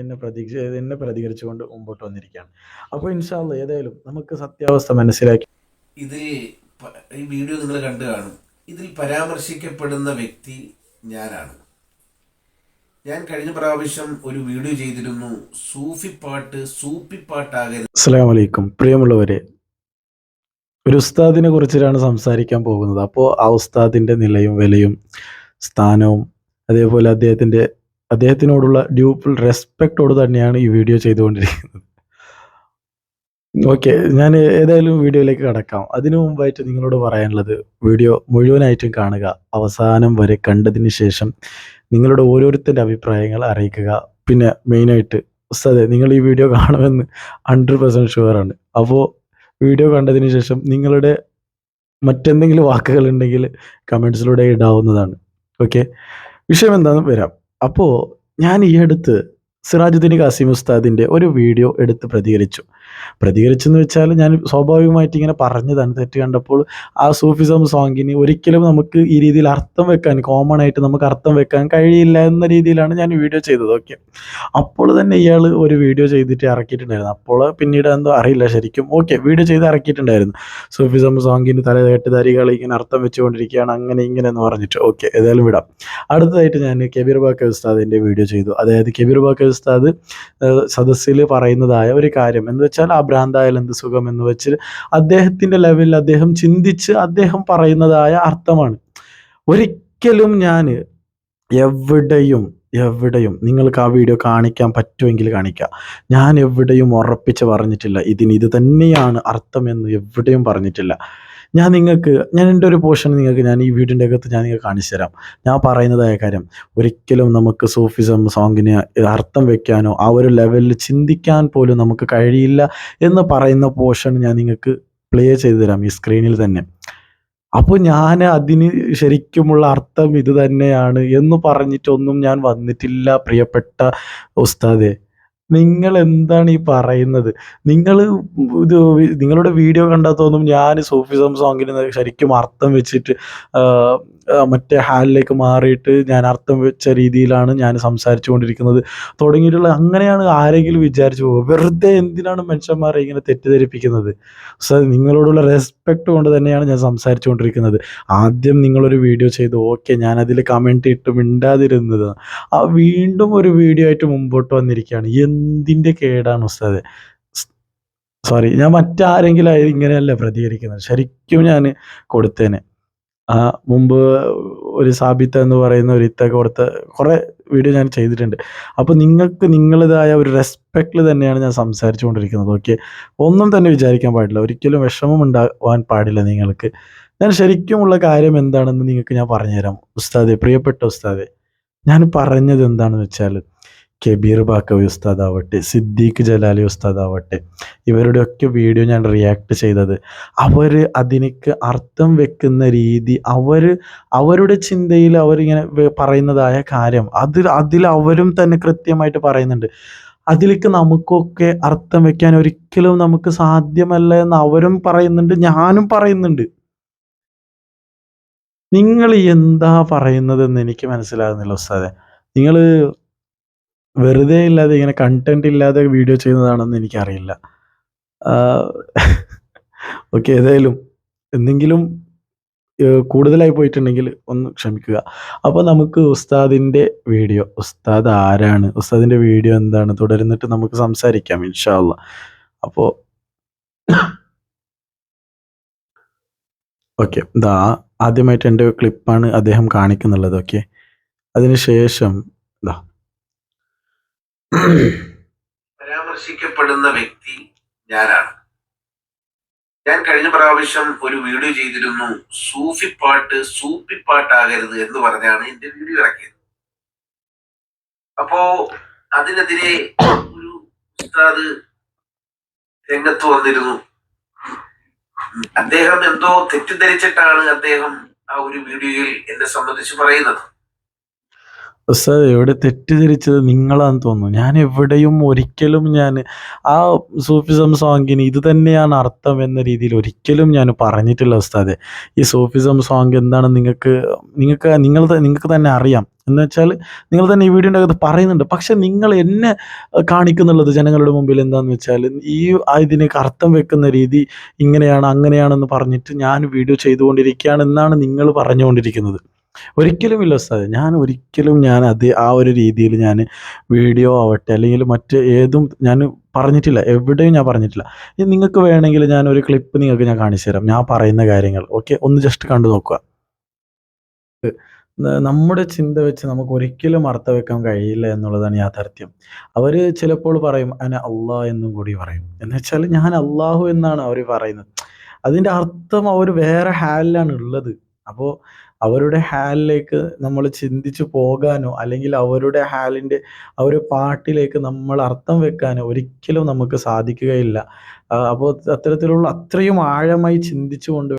എന്നെ പ്രതീക്ഷ എന്നെ പ്രതികരിച്ചുകൊണ്ട് മുമ്പോട്ട് വന്നിരിക്കുകയാണ്. അപ്പോൾ ഇൻഷാല്ല ഏതായാലും നമുക്ക് സത്യാവസ്ഥ മനസ്സിലാക്കി. ഇതിൽ ഈ വീഡിയോ നിങ്ങൾ കണ്ടു കാണും. ഇതിൽ പരാമർശിക്കപ്പെടുന്ന വ്യക്തി ഞാനാണ്. ഞാൻ കഴിഞ്ഞ പ്രാവശ്യം ഒരു വീഡിയോ ചെയ്തിരുന്നു. സൂഫി പാട്ട് സൂഫി സൂപ്പിപ്പാട്ടാകരുത് അസ്സാം വലൈക്കും പ്രിയമുള്ളവരെ ഒരു ഉസ്താദിനെ കുറിച്ചിട്ടാണ് സംസാരിക്കാൻ പോകുന്നത്. അപ്പോൾ ആ ഉസ്താദിന്റെ നിലയും വിലയും സ്ഥാനവും അതേപോലെ അദ്ദേഹത്തിന്റെ അദ്ദേഹത്തിനോടുള്ള ഡ്യൂപ്പിൾ റെസ്പെക്റ്റോട് തന്നെയാണ് ഈ വീഡിയോ ചെയ്തുകൊണ്ടിരിക്കുന്നത്. ഓക്കെ ഞാൻ ഏതായാലും വീഡിയോയിലേക്ക് കടക്കാം. അതിനു മുമ്പായിട്ട് നിങ്ങളോട് പറയാനുള്ളത് വീഡിയോ മുഴുവനായിട്ടും കാണുക അവസാനം വരെ കണ്ടതിന് ശേഷം നിങ്ങളുടെ ഓരോരുത്തരുടെ അഭിപ്രായങ്ങൾ അറിയിക്കുക. പിന്നെ മെയിനായിട്ട് ഉസ്താദെ നിങ്ങൾ ഈ വീഡിയോ കാണുമെന്ന് ഹൺഡ്രഡ് പെർസെന്റ് ഷുവറാണ് അപ്പോൾ വീഡിയോ കണ്ടതിന് ശേഷം നിങ്ങളുടെ മറ്റെന്തെങ്കിലും വാക്കുകൾ ഉണ്ടെങ്കിൽ കമൻസിലൂടെ ഇടാവുന്നതാണ്. ഓക്കെ വിഷയം എന്താണെന്ന് വരാം. അപ്പോൾ ഞാൻ ഈ അടുത്ത് സിറാജുദ്ദീൻ കാസിം ഉസ്താദിന്റെ ഒരു വീഡിയോ എടുത്ത് പ്രതികരിച്ചു. പ്രതികരിച്ചെന്ന് വെച്ചാൽ ഞാൻ സ്വാഭാവികമായിട്ട് ഇങ്ങനെ പറഞ്ഞു തന്നെ തെറ്റ് കണ്ടപ്പോൾ ആ സൂഫിസം സോങ്ങിന് ഒരിക്കലും നമുക്ക് ഈ രീതിയിൽ അർത്ഥം വെക്കാൻ കോമൺ ആയിട്ട് നമുക്ക് അർത്ഥം വെക്കാൻ കഴിയില്ല എന്ന രീതിയിലാണ് ഞാൻ വീഡിയോ ചെയ്തത് ഓക്കെ അപ്പോൾ തന്നെ ഇയാൾ ഒരു വീഡിയോ ചെയ്തിട്ട് ഇറക്കിയിട്ടുണ്ടായിരുന്നു. അപ്പോൾ പിന്നീട് എന്തോ അറിയില്ല ശരിക്കും ഓക്കെ വീഡിയോ ചെയ്ത് ഇറക്കിയിട്ടുണ്ടായിരുന്നു. സൂഫിസം സോങ്ങിന് തല തേട്ടുധാരികൾ ഇങ്ങനെ അർത്ഥം വെച്ചുകൊണ്ടിരിക്കുകയാണ് അങ്ങനെ ഇങ്ങനെ എന്ന് പറഞ്ഞിട്ട് ഓക്കെ ഏതായാലും വിടാം. അടുത്തതായിട്ട് ഞാൻ കെബീർ ബാക്ക ഉസ്താദിന്റെ വീഡിയോ ചെയ്തു. അതായത് കെബീർ ബാക്ക ഉസ്താദ് സദസ്സിൽ പറയുന്നതായ ഒരു കാര്യം എന്ന് വെച്ചാൽ ആ ഭ്രാന്തായാൽ എന്ത് സുഖം എന്ന് വെച്ച് അദ്ദേഹത്തിന്റെ ലെവലിൽ അദ്ദേഹം ചിന്തിച്ച് അദ്ദേഹം പറയുന്നതായ അർത്ഥമാണ്. ഒരിക്കലും ഞാൻ എവിടെയും എവിടെയും നിങ്ങൾക്ക് ആ വീഡിയോ കാണിക്കാൻ പറ്റുമെങ്കിൽ കാണിക്കാം. ഞാൻ എവിടെയും ഉറപ്പിച്ച് പറഞ്ഞിട്ടില്ല. ഇതിന് ഇത് തന്നെയാണ് അർത്ഥമെന്ന് എവിടെയും പറഞ്ഞിട്ടില്ല. ഞാൻ നിങ്ങൾക്ക് ഞാൻ എന്റെ ഒരു പോർഷൻ നിങ്ങൾക്ക് ഞാൻ ഈ വീടിന്റെ അകത്ത് ഞാൻ നിങ്ങൾക്ക് കാണിച്ചു തരാം. ഞാൻ പറയുന്നതായ കാര്യം ഒരിക്കലും നമുക്ക് സൂഫിസം സോങ്ങിന് അർത്ഥം വെക്കാനോ ആ ഒരു ലെവലിൽ ചിന്തിക്കാൻ പോലും നമുക്ക് കഴിയില്ല എന്ന് പറയുന്ന പോർഷൻ ഞാൻ നിങ്ങൾക്ക് പ്ലേ ചെയ്തു തരാം ഈ സ്ക്രീനിൽ തന്നെ. അപ്പോൾ ഞാൻ അതിന് ശരിക്കുമുള്ള അർത്ഥം ഇത് തന്നെയാണ് എന്ന് പറഞ്ഞിട്ടൊന്നും ഞാൻ വന്നിട്ടില്ല പ്രിയപ്പെട്ട ഉസ്താദെ. നിങ്ങൾ എന്താണ് ഈ പറയുന്നത്? നിങ്ങൾ ഇത് നിങ്ങളുടെ വീഡിയോ കണ്ടാൽ തോന്നും ഞാൻ സൂഫിസം സോങ്ങിന് ശരിക്കും അർത്ഥം വെച്ചിട്ട് മറ്റേ ഹാലിലേക്ക് മാറിയിട്ട് ഞാൻ അർത്ഥം വെച്ച രീതിയിലാണ് ഞാൻ സംസാരിച്ചു കൊണ്ടിരിക്കുന്നത് തുടങ്ങിയിട്ടുള്ള അങ്ങനെയാണ് ആരെങ്കിലും വിചാരിച്ചു പോകും വെറുതെ എന്തിനാണ് മനുഷ്യന്മാരെ ഇങ്ങനെ തെറ്റിദ്ധരിപ്പിക്കുന്നത്? സർ നിങ്ങളോടുള്ള റെസ്പെക്ട് കൊണ്ട് തന്നെയാണ് ഞാൻ സംസാരിച്ചു കൊണ്ടിരിക്കുന്നത് ആദ്യം നിങ്ങളൊരു വീഡിയോ ചെയ്ത് ഓക്കെ ഞാൻ അതിൽ കമന്റ് ഇട്ട് മിണ്ടാതിരുന്നത്. ആ വീണ്ടും ഒരു വീഡിയോ ആയിട്ട് മുമ്പോട്ട് വന്നിരിക്കുകയാണ്. എന്തിന്റെ കേടാണ് ഉസ്താദ്? സോറി ഞാൻ മറ്റാരെങ്കിലും ആയി ഇങ്ങനെയല്ല പ്രതികരിക്കുന്നത്? ശരിക്കും ഞാൻ കൊടുത്തേനെ. ആ മുമ്പ് ഒരു സാബിത്ത എന്ന് പറയുന്ന ഒരു ഇത്ത കൊടുത്ത കുറേ വീഡിയോ ഞാൻ ചെയ്തിട്ടുണ്ട്. അപ്പോൾ നിങ്ങൾക്ക് നിങ്ങളുടേതായ ഒരു റെസ്പെക്റ്റിൽ തന്നെയാണ് ഞാൻ സംസാരിച്ചു കൊണ്ടിരിക്കുന്നത് ഓക്കെ? ഒന്നും തന്നെ വിചാരിക്കാൻ പാടില്ല. ഒരിക്കലും വിഷമം ഉണ്ടാവാൻ പാടില്ല നിങ്ങൾക്ക്. ഞാൻ ശരിക്കുമുള്ള കാര്യം എന്താണെന്ന് നിങ്ങൾക്ക് ഞാൻ പറഞ്ഞുതരാം ഉസ്താദെ. പ്രിയപ്പെട്ട ഉസ്താദെ ഞാൻ പറഞ്ഞത് എന്താണെന്ന് വെച്ചാൽ കബീർ ബാക്കവി ഉസ്താദ് ആവട്ടെ സിദ്ദീഖ് ജലാലി ഉസ്താദ് ആവട്ടെ ഇവരുടെയൊക്കെ വീഡിയോ ഞാൻ റിയാക്ട് ചെയ്തത്. അവർ അതിനേക്ക് അർത്ഥം വെക്കുന്ന രീതി അവർ അവരുടെ ചിന്തയിൽ അവരിങ്ങനെ പറയുന്നതായ കാര്യം അത് അതിൽ അവരും തന്നെ കൃത്യമായിട്ട് പറയുന്നുണ്ട്. അതിലേക്ക് നമുക്കൊക്കെ അർത്ഥം വെക്കാൻ ഒരിക്കലും നമുക്ക് സാധ്യമല്ല എന്ന് അവരും പറയുന്നുണ്ട് ഞാനും പറയുന്നുണ്ട്. നിങ്ങൾ എന്താ പറയുന്നതെന്ന് എനിക്ക് മനസ്സിലാകുന്നില്ല ഉസ്താദെ. നിങ്ങൾ വെറുതെ ഇല്ലാതെ ഇങ്ങനെ കണ്ടന്റ് ഇല്ലാതെ വീഡിയോ ചെയ്യുന്നതാണെന്ന് എനിക്കറിയില്ല. ഓക്കെ ഏതായാലും എന്തെങ്കിലും കൂടുതലായി പോയിട്ടുണ്ടെങ്കിൽ ഒന്ന് ക്ഷമിക്കുക. അപ്പോൾ നമുക്ക് ഉസ്താദിന്റെ വീഡിയോ ഉസ്താദ് ആരാണ് ഉസ്താദിന്റെ വീഡിയോ എന്താണ് തുടരുന്നിട്ട് നമുക്ക് സംസാരിക്കാം ഇൻഷാല്ല അപ്പോൾ ഓക്കെ ഇതാ ആദ്യമായിട്ട് എന്റെ ക്ലിപ്പാണ് അദ്ദേഹം കാണിക്കുന്നുള്ളത് ഓക്കെ അതിനുശേഷം പരാമർശിക്കപ്പെടുന്ന വ്യക്തി ഞാനാണ്. ഞാൻ കഴിഞ്ഞ പ്രാവശ്യം ഒരു വീഡിയോ ചെയ്തിരുന്നു. സൂഫി പാട്ട് സൂഫിപ്പാട്ട് സൂപ്പിപ്പാട്ടാകരുത് എന്ന് പറഞ്ഞാണ് എന്റെ വീഡിയോ ഇറക്കിയത്. അപ്പോ അതിനെതിരെ ഒരു ഉസ്താദ് രംഗത്ത് വന്നിരുന്നു. അദ്ദേഹം എന്തോ തെറ്റിദ്ധരിച്ചിട്ടാണ് അദ്ദേഹം ആ ഒരു വീഡിയോയിൽ എന്നെ സംബന്ധിച്ച് പറയുന്നത്. ഉസ്താദ് ഇവിടെ തെറ്റിദ്ധരിച്ചത് നിങ്ങളാന്ന് തോന്നുന്നു. ഞാൻ എവിടെയും ഒരിക്കലും ഞാൻ ആ സൂഫിസം സോങ്ങിന് ഇത് തന്നെയാണ് അർത്ഥം എന്ന രീതിയിൽ ഒരിക്കലും ഞാൻ പറഞ്ഞിട്ടില്ല ഉസ്താദെ. ഈ സൂഫിസം സോങ് എന്താണ് നിങ്ങൾക്ക് നിങ്ങൾക്ക് നിങ്ങൾ നിങ്ങൾക്ക് തന്നെ അറിയാം. എന്ന് വെച്ചാൽ നിങ്ങൾ തന്നെ ഈ വീഡിയോന്റെ അകത്ത് പറയുന്നുണ്ട്. പക്ഷെ നിങ്ങൾ എന്നെ കാണിക്കുന്നുള്ളത് ജനങ്ങളുടെ മുമ്പിൽ എന്താണെന്ന് വെച്ചാൽ ഈ ഇതിന് അർത്ഥം വെക്കുന്ന രീതി ഇങ്ങനെയാണ് അങ്ങനെയാണെന്ന് പറഞ്ഞിട്ട് ഞാൻ വീഡിയോ ചെയ്തുകൊണ്ടിരിക്കുകയാണ് എന്നാണ് നിങ്ങൾ പറഞ്ഞുകൊണ്ടിരിക്കുന്നത്. ഒരിക്കലുമില്ല സാർ ഞാൻ ഒരിക്കലും ഞാൻ അത് ആ ഒരു രീതിയിൽ ഞാൻ വീഡിയോ ആവട്ടെ അല്ലെങ്കിൽ മറ്റ് ഏതും ഞാൻ പറഞ്ഞിട്ടില്ല. എവിടെയും ഞാൻ പറഞ്ഞിട്ടില്ല. നിങ്ങൾക്ക് വേണമെങ്കിൽ ഞാൻ ഒരു ക്ലിപ്പ് നിങ്ങൾക്ക് ഞാൻ കാണിച്ചു തരാം. ഞാൻ പറയുന്ന കാര്യങ്ങൾ. ഓക്കെ. ഒന്ന് ജസ്റ്റ് കണ്ടു നോക്കുക. നമ്മുടെ ചിന്ത വെച്ച് നമുക്ക് ഒരിക്കലും അർത്ഥം വെക്കാൻ കഴിയില്ല എന്നുള്ളതാണ് യാഥാർത്ഥ്യം. അവർ ചിലപ്പോൾ പറയും അന അള്ളാഹ് എന്നും കൂടി പറയും. എന്ന് വെച്ചാൽ ഞാൻ അള്ളാഹു എന്നാണ് അവർ പറയുന്നത്. അതിന്റെ അർത്ഥം അവർ വേറെ ഹാലിലാണ് ഉള്ളത്. അപ്പോ അവരുടെ ഹാലിലേക്ക് നമ്മൾ ചിന്തിച്ചു പോകാനോ അല്ലെങ്കിൽ അവരുടെ ഹാലിന്റെ ആ ഒരു പാട്ടിലേക്ക് നമ്മൾ അർത്ഥം വെക്കാനോ ഒരിക്കലും നമുക്ക് സാധിക്കുകയില്ല. അപ്പോൾ അപ്പോ അത്തരത്തിലുള്ള അത്രയും ആഴമായി ചിന്തിച്ചുകൊണ്ട്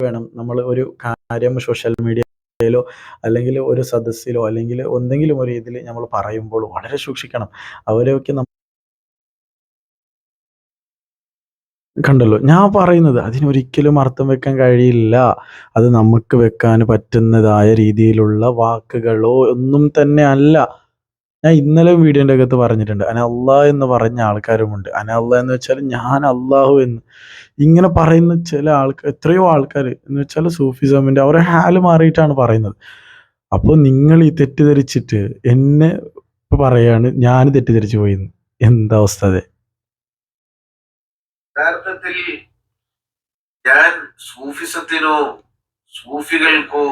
വേണം നമ്മൾ ഒരു കാര്യം സോഷ്യൽ മീഡിയയിലോ അല്ലെങ്കിൽ ഒരു സദസ്സിലോ അല്ലെങ്കിൽ എന്തെങ്കിലും ഒരു ഇതിൽ നമ്മൾ പറയുമ്പോൾ വളരെ സൂക്ഷിക്കണം. അവരെയൊക്കെ കണ്ടല്ലോ. ഞാൻ പറയുന്നത് അതിനൊരിക്കലും അർത്ഥം വെക്കാൻ കഴിയില്ല. അത് നമുക്ക് വെക്കാൻ പറ്റുന്നതായ രീതിയിലുള്ള വാക്കുകളോ ഒന്നും തന്നെ അല്ല. ഞാൻ ഇന്നലെ വീഡിയോന്റെ അകത്ത് പറഞ്ഞിട്ടുണ്ട്. അന അല്ലാഹ് എന്ന് പറഞ്ഞ ആൾക്കാരുമുണ്ട്. അന അല്ലാഹ് എന്ന് വെച്ചാൽ ഞാൻ അള്ളാഹു എന്ന്. ഇങ്ങനെ പറയുന്ന ചില ആൾക്കാർ എത്രയോ ആൾക്കാർ എന്ന് വെച്ചാൽ സൂഫിസമിന്റെ അവരെ ഹാൽ മാറിയിട്ടാണ് പറയുന്നത്. അപ്പോൾ നിങ്ങൾ ഈ തെറ്റിദ്ധരിച്ചിട്ട് എന്നെ പറയാണ് ഞാൻ തെറ്റിദ്ധരിച്ചു പോയിന്ന്. എന്താ ഉസ്താദേ? യഥാർത്ഥത്തിൽ ഞാൻ സൂഫിസത്തിനോ സൂഫികൾക്കോ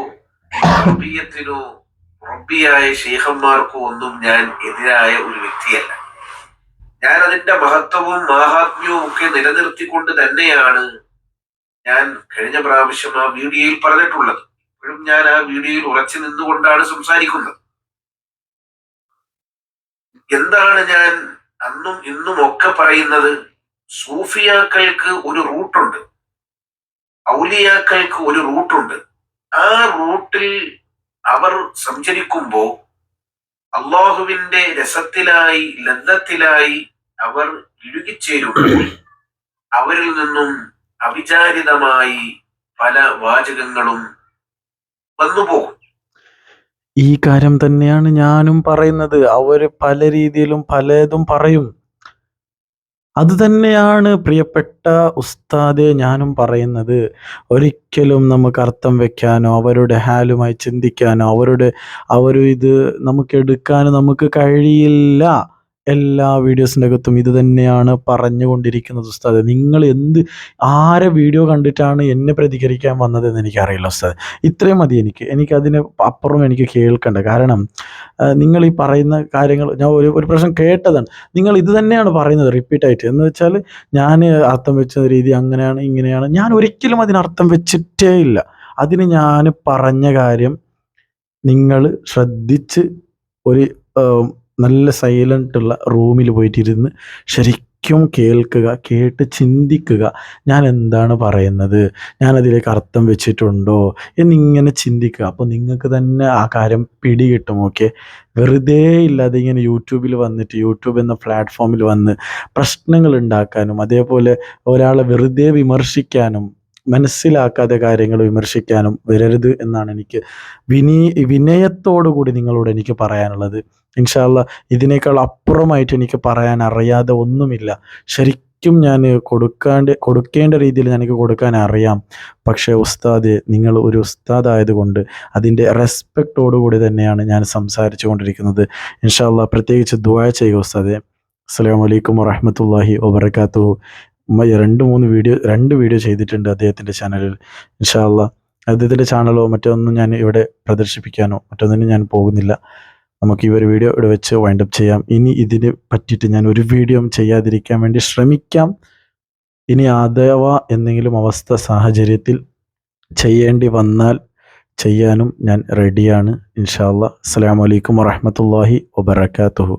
റബിയത്തിനോ റബ്ബിയായ ശേഖന്മാർക്കോ ഒന്നും ഞാൻ എതിരായ ഒരു വ്യക്തിയല്ല. ഞാൻ അതിന്റെ മഹത്വവും മാഹാത്മ്യവും ഒക്കെ നിലനിർത്തിക്കൊണ്ട് തന്നെയാണ് ഞാൻ കഴിഞ്ഞ പ്രാവശ്യം ആ വീഡിയോയിൽ പറഞ്ഞിട്ടുള്ളത്. ഇപ്പോഴും ഞാൻ ആ വീഡിയോയിൽ ഉറച്ചു നിന്നുകൊണ്ടാണ് സംസാരിക്കുന്നത്. എന്താണ് ഞാൻ അന്നും ഇന്നും ഒക്കെ പറയുന്നത് സൂഫിയാക്കൾക്ക് ഒരു റൂട്ടുണ്ട്. ഔലിയാക്കൾക്ക് ഒരു റൂട്ടുണ്ട്. ആ റൂട്ടിൽ അവർ സഞ്ചരിക്കുമ്പോ അള്ളാഹുവിന്റെ രസത്തിലായി ലന്ധത്തിലായി അവർ ഇഴുകിച്ചേരുമ്പോൾ അവരിൽ നിന്നും അവിചാരിതമായി പല വാചകങ്ങളും വന്നുപോകും. ഈ കാര്യം തന്നെയാണ് ഞാനും പറയുന്നത്. അവർ പല രീതിയിലും പലതും പറയും. അത് തന്നെയാണ് പ്രിയപ്പെട്ട ഉസ്താദെ ഞാനും പറയുന്നത്. ഒരിക്കലും നമുക്ക് അർത്ഥം വെക്കാനോ അവരുടെ ഹാലുമായി ചിന്തിക്കാനോ അവരുടെ അവർ ഇത് നമുക്ക് എടുക്കാനോ നമുക്ക് കഴിയില്ല. എല്ലാ വീഡിയോസിന്റെ അകത്തും ഇത് തന്നെയാണ് പറഞ്ഞുകൊണ്ടിരിക്കുന്നത് ഉസ്താദ് നിങ്ങൾ എന്ത് ആരെ വീഡിയോ കണ്ടിട്ടാണ് എന്നെ പ്രതികരിക്കാൻ വന്നതെന്ന് എനിക്കറിയില്ല ഉസ്താദ് ഇത്രയും മതി എനിക്ക്. എനിക്കതിന് അപ്പുറം എനിക്ക് കേൾക്കണ്ട. കാരണം നിങ്ങൾ ഈ പറയുന്ന കാര്യങ്ങൾ ഞാൻ ഒരു ഒരു പ്രശ്നം കേട്ടതാണ്. നിങ്ങൾ ഇത് തന്നെയാണ് പറയുന്നത് റിപ്പീറ്റായിട്ട് എന്ന് വെച്ചാൽ ഞാൻ അർത്ഥം വെച്ച രീതി അങ്ങനെയാണ് ഇങ്ങനെയാണ്. ഞാൻ ഒരിക്കലും അതിനർത്ഥം വെച്ചിട്ടേ ഇല്ല. അതിന് ഞാൻ പറഞ്ഞ കാര്യം നിങ്ങൾ ശ്രദ്ധിച്ച് ഒരു നല്ല സൈലന്റ് ഉള്ള റൂമിൽ പോയിട്ടിരുന്ന് ശരിക്കും കേൾക്കുക. കേട്ട് ചിന്തിക്കുക. ഞാൻ എന്താണ് പറയുന്നത്? ഞാൻ അതിലേക്ക് അർത്ഥം വെച്ചിട്ടുണ്ടോ? എന്നിങ്ങനെ ചിന്തിക്കുക. അപ്പോൾ നിങ്ങൾക്ക് തന്നെ ആ കാര്യം പിടികിട്ടും. ഓക്കെ. വെറുതെ ഇല്ലാതെ ഇങ്ങനെ യൂട്യൂബിൽ വന്നിട്ട് യൂട്യൂബ് എന്ന പ്ലാറ്റ്ഫോമിൽ വന്ന് പ്രശ്നങ്ങൾ ഉണ്ടാക്കാനും അതേപോലെ ഒരാളെ വെറുതെ വിമർശിക്കാനും മനസ്സിലാക്കാത്ത കാര്യങ്ങൾ വിമർശിക്കാനും വരരുത് എന്നാണ് എനിക്ക് വിനീ വിനയത്തോടു കൂടി നിങ്ങളോട് എനിക്ക് പറയാനുള്ളത്. ഇൻഷാല്ല ഇതിനേക്കാൾ അപ്പുറമായിട്ട് എനിക്ക് പറയാൻ അറിയാതെ ഒന്നുമില്ല. ശരിക്കും ഞാൻ കൊടുക്കാണ്ട് കൊടുക്കേണ്ട രീതിയിൽ എനിക്ക് കൊടുക്കാൻ അറിയാം. പക്ഷേ ഉസ്താദ് നിങ്ങൾ ഒരു ഉസ്താദ് ആയതുകൊണ്ട് അതിന്റെ റെസ്പെക്റ്റോടു കൂടി തന്നെയാണ് ഞാൻ സംസാരിച്ചു കൊണ്ടിരിക്കുന്നത്. ഇൻഷാല്ല പ്രത്യേകിച്ച് ദുആ ചെയ്യുക ഉസ്താദെ. അസ്സാം വലൈക്കും വറഹ്മത്തുള്ളാഹി വബറകാതുഹു. 2, 3 വീഡിയോ രണ്ട് വീഡിയോ ചെയ്തിട്ടുണ്ട് അദ്ദേഹത്തിന്റെ ചാനലിൽ. ഇൻഷാല്ല അദ്ദേഹത്തിന്റെ ചാനലോ മറ്റൊന്നും ഞാൻ ഇവിടെ പ്രദർശിപ്പിക്കാനോ മറ്റൊന്നിനും ഞാൻ പോകുന്നില്ല. നമുക്ക് ഈ ഒരു വീഡിയോ ഇവിടെ വെച്ച് വൈൻഡ് അപ്പ് ചെയ്യാം. ഇനി ഇതിന് പറ്റിയിട്ട് ഞാൻ ഒരു വീഡിയോ ചെയ്യാതിരിക്കാൻ വേണ്ടി ശ്രമിക്കാം. ഇനി അഥവാ എന്തെങ്കിലും അവസ്ഥ സാഹചര്യത്തിൽ ചെയ്യേണ്ടി വന്നാൽ ചെയ്യാനും ഞാൻ റെഡിയാണ്. ഇൻഷാല്ല അസ്സാം വലൈക്കും വബറകാതുഹു.